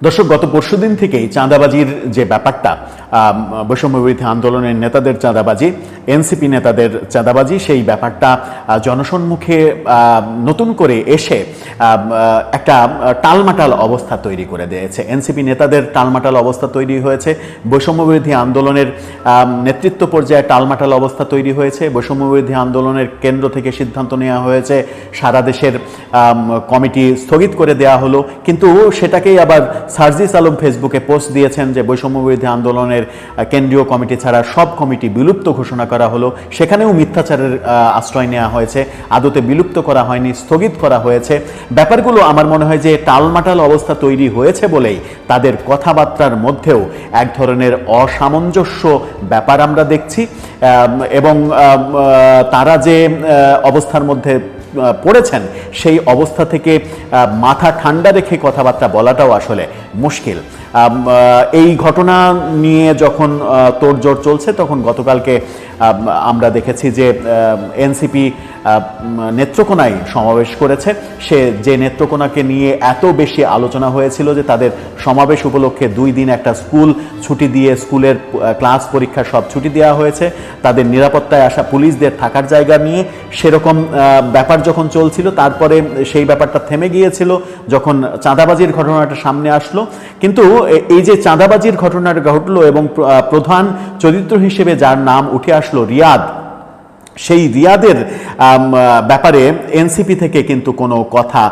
দর্শক গত পরশুদিন থেকেই চাঁদাবাজির যে ব্যাপারটা আম, বৈষম্য বিরোধী আন্দোলনের নেতাদের চাঁদাবাজি এনসিপি নেতাদের চাঁদাবাজি সেই ব্যাপারটা জনসম্মুখে নতুন করে এসে একটা টালমাটাল অবস্থা তৈরি করে দিয়েছে। এনসিপি নেতাদের টালমাটাল অবস্থা তৈরি হয়েছে বৈষম্য বিরোধী আন্দোলনের নেতৃত্ব পর্যায়ে টালমাটাল অবস্থা তৈরি হয়েছে বৈষম্য বিরোধী আন্দোলনের কেন্দ্র থেকে সিদ্ধান্ত নেওয়া হয়েছে সারা দেশের কমিটি স্থগিত করে দেওয়া হলো কিন্তু সেটাকেই আবার সার্জিস আলম ফেসবুকে পোস্ট দিয়েছেন যে বৈষম্য বিরোধী আন্দোলনের কেন্দ্রীয় কমিটি ছাড়া সব কমিটি বিলুপ্ত ঘোষণা করা হলো। সেখানেও মিথ্যাচারের আশ্রয় নেওয়া হয়েছে। আদতে বিলুপ্ত করা হয়নি, স্থগিত করা হয়েছে। ব্যাপারগুলো আমার মনে হয় যে টালমাটাল অবস্থা তৈরি হয়েছে বলেই তাদের কথাবার্তার মধ্যেও এক ধরনের অসামঞ্জস্য ব্যাপার আমরা দেখছি। এবং তারা যে অবস্থার মধ্যে পড়েছেন সেই অবস্থা থেকে মাথা ঠান্ডা রেখে কথাবার্তা বলাটাও আসলে মুশকিল। এই ঘটনা নিয়ে যখন তোড়জোড় চলছে, তখন গতকালকে আমরা দেখেছি যে এনসিপি নেত্রকোনায় সমাবেশ করেছে। সে যে নেত্রকোনাকে নিয়ে এত বেশি আলোচনা হয়েছিল যে, তাদের সমাবেশ উপলক্ষে দুই দিন একটা স্কুল ছুটি দিয়ে, স্কুলের ক্লাস পরীক্ষা সব ছুটি দেওয়া হয়েছে। তাদের নিরাপত্তায় আসা পুলিশদের থাকার জায়গা নিয়ে সেরকম ব্যাপার যখন চলছিল, তারপরে সেই ব্যাপারটা থেমে গিয়েছিল, যখন চাঁদাবাজির ঘটনাটা সামনে আসলো। কিন্তু এই যে চাঁদাবাজির ঘটনাটা ঘটলো এবং প্রধান চরিত্র হিসেবে যার নাম উঠে আসলো রিয়াদ, সেই রিয়াদের ব্যাপারে এনসিপি থেকে কিন্তু কোনো কথা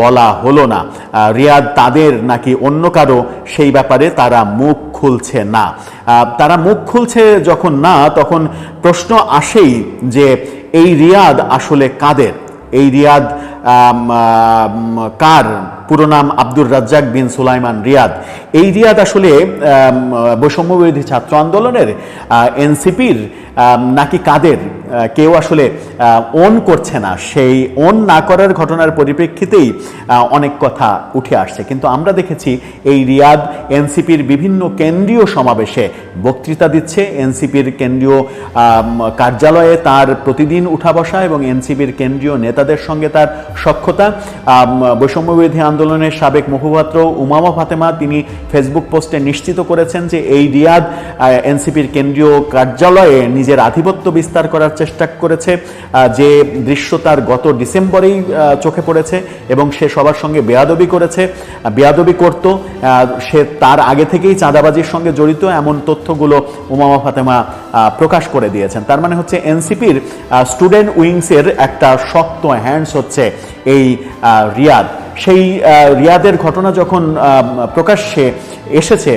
বলা হলো না। রিয়াদ তাদের নাকি অন্য কারও, সেই ব্যাপারে তারা মুখ খুলছে না। তারা মুখ খুলছে যখন না, তখন প্রশ্ন আসেই যে এই রিয়াদ আসলে কাদের? এই রিয়াদ কার? পুরো নাম আব্দুর রাজ্জাক বিন সুলাইমান রিয়াদ। এই রিয়াদ আসলে বৈষম্যবিরোধী ছাত্র আন্দোলনের এনসিপির নাকি কাদের? কেউ আসলে ওন করছে না। সেই ওন না করার ঘটনার পরিপ্রেক্ষিতেই অনেক কথা উঠে আসছে। কিন্তু আমরা দেখেছি এই রিয়াদ এনসিপির বিভিন্ন কেন্দ্রীয় সমাবেশে বক্তৃতা দিচ্ছে। এনসিপির কেন্দ্রীয় কার্যালয়ে তার প্রতিদিন উঠা বসা এবং এনসিপির কেন্দ্রীয় নেতাদের সঙ্গে তার সক্ষতা। আম, বৈষম্য বিরোধী আন্দোলনের সাবেক মুখপাত্র উমামা ফাতেমা তিনি ফেসবুক পোস্টে নিশ্চিত করেছেন যে এই রিয়াদ এনসিপির কেন্দ্রীয় কার্যালয়ে নিজের আধিপত্য বিস্তার করার চেষ্টা করেছে যে দৃশ্য তার গত ডিসেম্বরেই চোখে পড়েছে এবং সে সবার সঙ্গে বেয়াদবি করেছে। বেয়াদবি করত সে তার আগে থেকেই চাঁদাবাজির সঙ্গে জড়িত এমন তথ্যগুলো উমামা ফাতেমা প্রকাশ করে দিয়েছেন। তার মানে হচ্ছে এনসিপির স্টুডেন্ট উইংসের একটা শক্ত হ্যান্ডস হচ্ছে এই রিয়াদ। সেই রিয়াদের ঘটনা যখন প্রকাশ্যে এসেছে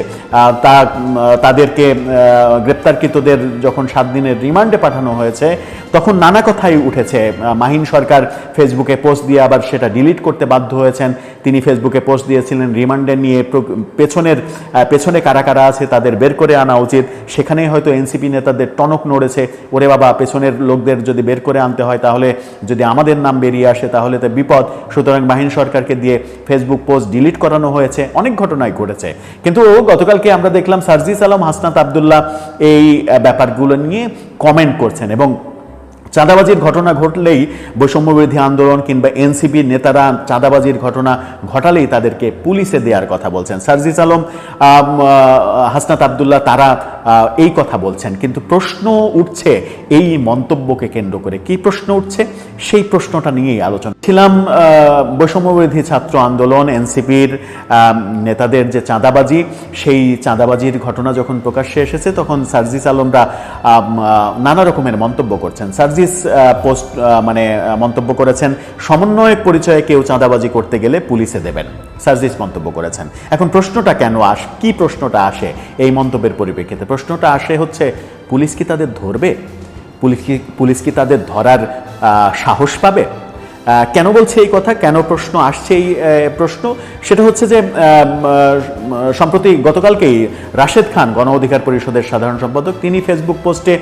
তা তাদেরকে গ্রেপ্তারকৃতদের যখন সাত দিনের রিমান্ডে পাঠানো হয়েছে, তখন নানা কথাই উঠেছে। মাহিন সরকার ফেসবুকে পোস্ট দিয়ে আবার সেটা ডিলিট করতে বাধ্য হয়েছেন। তিনি ফেসবুকে পোস্ট দিয়েছিলেন, রিমান্ডে নিয়ে পেছনের পেছনে কারা কারা আছে তাদের বের করে আনা উচিত। সেখানেই হয়তো এনসিপি নেতাদের টনক নড়েছে, ওরে বাবা, পেছনের লোকদের যদি বের করে আনতে হয় তাহলে যদি আমাদের নাম বেরিয়ে আসে তাহলে তো বিপদ। সুতরাং মাহিন সরকারকে দিয়ে ফেসবুক পোস্ট ডিলিট করানো হয়েছে, অনেক ঘটনাই ঘটেছে। কিন্তু গতকালকে আমরা দেখলাম সার্জিস আলম, হাসনাত আবদুল্লাহ এই ব্যাপারগুলো নিয়ে কমেন্ট করছেন এবং চাঁদাবাজির ঘটনা ঘটলেই বৈষম্য বিরোধী আন্দোলন কিংবা এনসিপির নেতারা চাঁদাবাজির ঘটনা ঘটালেই তাদেরকে পুলিশে দেওয়ার কথা বলছেন। সার্জিস আলম হাসনাত আবদুল্লাহ তারা এই কথা বলছেন। কিন্তু প্রশ্ন উঠছে এই মন্তব্যকে কেন্দ্র করে। কি প্রশ্ন উঠছে? সেই প্রশ্নটা নিয়েই আলোচনা ছিলাম আহ, বৈষম্য বিরোধী ছাত্র আন্দোলন এনসিপির নেতাদের যে চাঁদাবাজি সেই চাঁদাবাজির ঘটনা যখন প্রকাশ্যে এসেছে তখন সার্জিস আলমরা নানা রকমের মন্তব্য করছেন। সার্জিস আহ, পোস্ট মানে মন্তব্য করেছেন সমন্বয়ক পরিচয়ে কেউ চাঁদাবাজি করতে গেলে পুলিশে দেবেন। সার্জিস মন্তব্য করেছেন। এখন প্রশ্নটা কেন আস কি প্রশ্নটা আসে এই মন্তব্যের পরিপ্রেক্ষিতে? প্রশ্নটা আসে হচ্ছে পুলিশ কি তাদের ধরবে? পুলিশ কি পুলিশ কি তাদের ধরার সাহস পাবে? কেন বলছে এই কথা? কেন প্রশ্ন আসছে এই প্রশ্ন? সেটা হচ্ছে যে সম্প্রতি গতকালকেই রাশেদ খান, গণ অধিকার পরিষদের সাধারণ সম্পাদক, তিনি ফেসবুক পোস্টে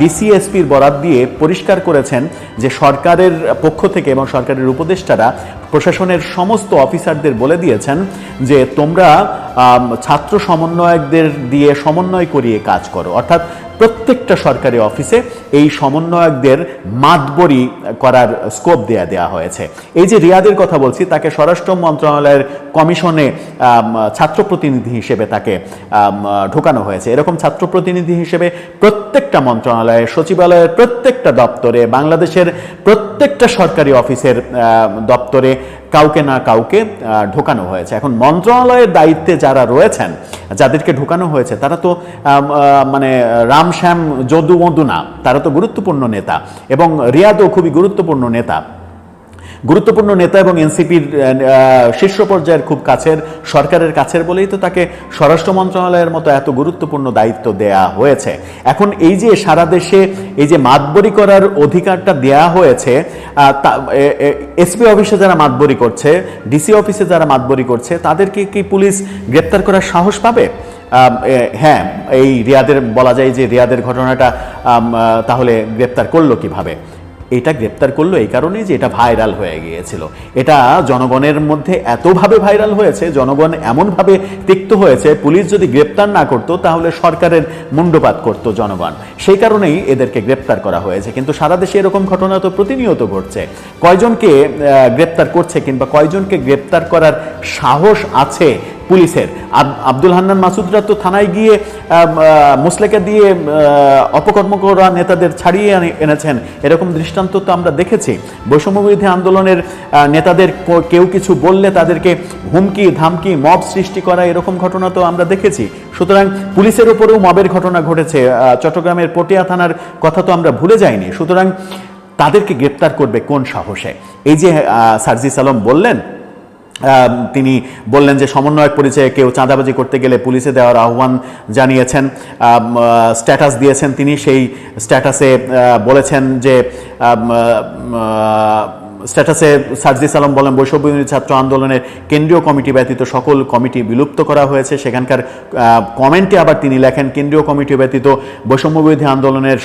ডিসিএসপির বরাত দিয়ে পরিষ্কার করেছেন যে সরকারের পক্ষ থেকে এবং সরকারের উপদেষ্টারা প্রশাসনের সমস্ত অফিসারদের বলে দিয়েছেন যে তোমরা ছাত্র সমন্বয়কদের দিয়ে সমন্বয় করিয়ে কাজ করো। অর্থাৎ প্রত্যেকটা সরকারি অফিসে এই সমন্বয়কদের মাতবরি করার স্কোপ দেয়া দেওয়া হয়েছে। এই যে রিয়াদের কথা বলছি, তাকে স্বরাষ্ট্র মন্ত্রণালয়ের কমিশনে ছাত্র প্রতিনিধি হিসেবে তাকে ঢোকানো হয়েছে। এরকম ছাত্র প্রতিনিধি হিসেবে প্রত্যেকটা মন্ত্রণালয়ে, সচিবালয়ের প্রত্যেকটা দপ্তরে, বাংলাদেশের প্রত্যেকটা সরকারি অফিসের দপ্তরে কাউকে না কাউকে ঢোকানো হয়েছে। এখন মন্ত্রণালয়ের দায়িত্বে যারা রয়েছেন, যাদেরকে ঢোকানো হয়েছে, তারা তো মানে রাম শ্যাম যদু মধু না, তারা তো গুরুত্বপূর্ণ নেতা এবং রিয়াদও খুবই গুরুত্বপূর্ণ নেতা। গুরুত্বপূর্ণ নেতা এবং এনসিপির শীর্ষ পর্যায়ের খুব কাছের, সরকারের কাছের বলেই তো তাকে স্বরাষ্ট্র মন্ত্রণালয়ের মতো এত গুরুত্বপূর্ণ দায়িত্ব দেয়া হয়েছে। এখন এই যে সারা দেশে এই যে মাতবরি করার অধিকারটা দেয়া হয়েছে এসপি অফিসে যারা মাতবরি করছে, ডিসি অফিসে যারা মাতবরি করছে, তাদেরকে কি পুলিশ গ্রেপ্তার করার সাহস পাবে? হ্যাঁ এই রিয়াদের, বলা যায় যে রিয়াদের ঘটনাটা তাহলে গ্রেপ্তার করল কীভাবে? এটা গ্রেপ্তার করল এই কারণেই যে এটা ভাইরাল হয়ে গিয়েছিল। এটা জনগণের মধ্যে এতভাবে ভাইরাল হয়েছে, জনগণ এমনভাবে তিক্ত হয়েছে, পুলিশ যদি গ্রেপ্তার না করতো তাহলে সরকারের মুন্ডপাত করত জনগণ। সেই কারণেই এদেরকে গ্রেপ্তার করা হয়েছে। কিন্তু সারা দেশে এরকম ঘটনা তো প্রতিনিয়ত ঘটছে। কয়জনকে গ্রেপ্তার করছে কিংবা কয়জনকে গ্রেপ্তার করার সাহস আছে পুলিশের। আব- আব্দুল হান্নান মাসুদরা তো থানায় গিয়ে মুসলেকা দিয়ে অপকর্ম করা নেতাদের ছাড়িয়ে এনেছেন। এরকম দৃষ্টান্ত তো আমরা দেখেছি। বৈষম্যবিরোধী আন্দোলনের নেতাদের কেউ কিছু বললে তাদেরকে হুমকি, ধামকি, মব সৃষ্টি করা এরকম ঘটনা তো আমরা দেখেছি। সুতরাং পুলিশের উপরেও মবের ঘটনা ঘটেছে। চট্টগ্রামের পটিয়া থানার কথা তো আমরা ভুলে যাইনি। সুতরাং তাদেরকে গ্রেপ্তার করবে কোন সাহসে? এই যে সার্জিস আলম বললেন তিনি বললেন যে সমন্বয়ক পরিচয়ে কেউ চাঁদাবাজি করতে গেলে পুলিশে দেওয়ার আহ্বান জানিয়েছেন স্ট্যাটাস দিয়েছেন তিনি। সেই স্ট্যাটাসে বলেছেন যে স্ট্যাটাসে সার্জিস আলম বলেন বৈষম্যবিরোধী ছাত্র আন্দোলনের কেন্দ্রীয় কমিটি ব্যতীত সকল কমিটি বিলুপ্ত করা হয়েছে। সেখানকার কমেন্টে আবার তিনি লেখেন, কেন্দ্রীয় কমিটি ব্যতীত বৈষম্যবিরোধী আন্দোলনের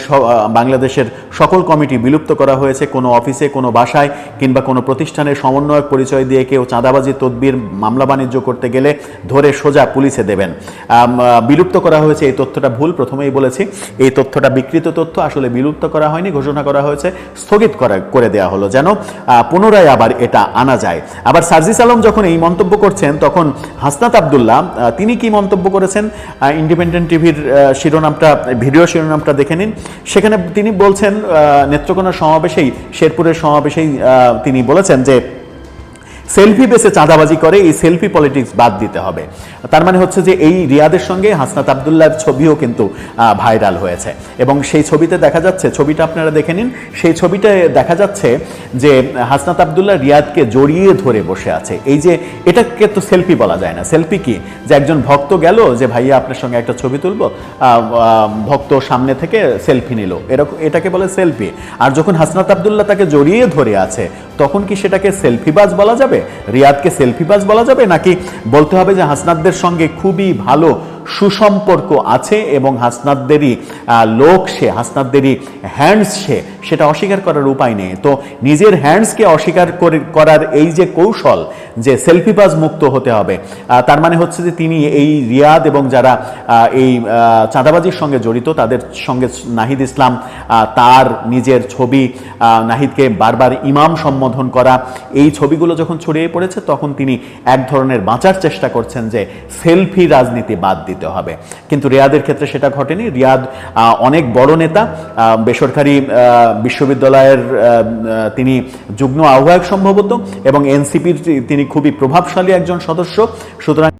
বাংলাদেশের সকল কমিটি বিলুপ্ত করা হয়েছে। কোনো অফিসে, কোনো বাসায় কিংবা কোনো প্রতিষ্ঠানের সমন্বয়ক পরিচয় দিয়ে কেউ চাঁদাবাজি, তদবির, মামলা বাণিজ্য করতে গেলে ধরে সোজা পুলিশে দেবেন। বিলুপ্ত করা হয়েছে, এই তথ্যটা ভুল, প্রথমেই বলেছি। এই তথ্যটা বিকৃত তথ্য, আসলে বিলুপ্ত করা হয়নি, ঘোষণা করা হয়েছে, স্থগিত করা, করে দেওয়া হলো। যেন পুনরায় আবার এটা আনা যায়। আবার সার্জিস আলম যখন এই মন্তব্য করছেন, তখন হাসনাত আবদুল্লাহ তিনি কি মন্তব্য করেছেন? ইন্ডিপেন্ডেন্ট টিভির শিরোনামটা, ভিডিও শিরোনামটা দেখে নিন। সেখানে তিনি বলছেন নেত্রকোনা সমাবেশেই, শেরপুরের সমাবেশেই তিনি বলেছেন যে সেলফি বেসে চাঁদাবাজি করে, এই সেলফি পলিটিক্স বাদ দিতে হবে। তার মানে হচ্ছে যে এই রিয়াদের সঙ্গে হাসনাত আবদুল্লাহর ছবিও কিন্তু ভাইরাল হয়েছে। এবং সেই ছবিতে দেখা যাচ্ছে, ছবিটা আপনারা দেখে নিন, সেই ছবিটায় দেখা যাচ্ছে যে হাসনাত আবদুল্লাহ রিয়াদকে জড়িয়ে ধরে বসে আছে। এই যে এটাকে তো সেলফি বলা যায় না। সেলফি কি? যে একজন ভক্ত গেল, যে ভাইয়া আপনার সঙ্গে একটা ছবি তুলবো ভক্ত সামনে থেকে সেলফি নিল। এরকম এটাকে বলে সেলফি। আর যখন হাসনাত আবদুল্লাহ তাকে জড়িয়ে ধরে আছে তখন কি সেটাকে সেলফিবাজ বলা যাবে? রিয়াদকে সেলফিবাজ বলা যাবে? নাকি বলতে হবে যে হাসনাদদের সঙ্গে খুবই ভালো সুসম্পর্ক আছে এবং হাসনাতদেরই আহ, লোক সে হাসনাতদেরই হ্যান্ডস সে সেটা অস্বীকার করার উপায় নেই। তো নিজের হ্যান্ডসকে অস্বীকার করে করার এই যে কৌশল যে সেলফিবাজ মুক্ত হতে হবে তার মানে হচ্ছে যে তিনি এই রিয়াদ এবং যারা এই চাঁদাবাজির সঙ্গে জড়িত তাদের সঙ্গে নাহিদ ইসলাম তার নিজের ছবি নাহিদকে বারবার ইমাম সম্বোধন করা এই ছবিগুলো যখন ছড়িয়ে পড়েছে তখন তিনি এক ধরনের বাঁচার চেষ্টা করছেন যে সেলফি রাজনীতি বাদ দিতে। হবে। কিন্তু রিয়াদের ক্ষেত্রে সেটা ঘটেনি। রিয়াদ অনেক বড় নেতা বেসরকারি বিশ্ববিদ্যালয়ের তিনি যুগ্ম আহ্বায়ক সম্ভবত, এবং এনসিপির তিনি খুবই প্রভাবশালী একজন সদস্য। সুতরাং